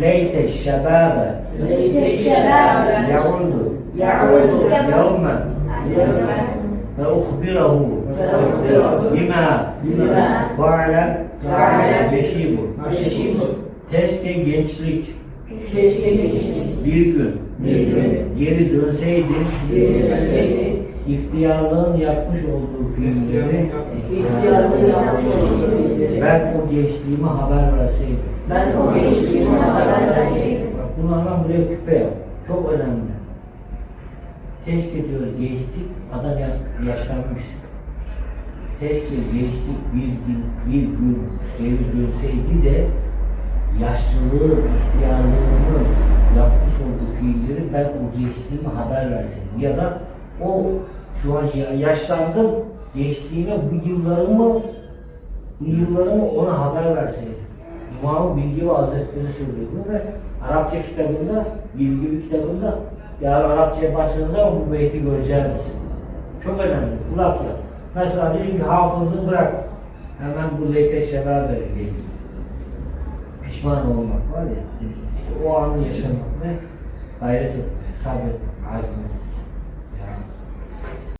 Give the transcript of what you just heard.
Leyte şebabe ليت الشباب yaudu يعود yevmen يوما ve uhbirahu فأخبره bima بما faale فعل yeşibu. يشيب Keşke gençlik keşke geçti bir gün bir gün geri dönseydi geri dönseydi ihtiyarlığın yapmış olduğu fiilleri ben o gençliğime haber verseydim. ben o gençliğime haber verseydim Bak bunu anlam buraya küpe yap. Çok önemli. Keşke diyor gençlik adam ya- yaşlanmış. Keşke gençlik bir gün, bir gün geri dönseydi de yaşlılığı, ihtiyarlığını yapmış olduğu fiilleri ben o gençliğime haber verseydim. Ya da o şu an ya- yaşlandım, gençliğime bu yıllarımı bu yıllarımı ona haber verseydim. İmam Bilgi Hazretleri söylüyor bunu ve Arapça kitabında, Bilgi bir kitabında yarın Arapçaya başladığınız zaman bu beyti göreceğiniz. Çok önemli. Kulak yap. Mesela diyelim ki hafızlığı bırak. Hemen bu leyte şeber geliyor. Pişman olmak var ya. işte o anı yaşamak ve gayret etmek, sabretmek, azmetmek.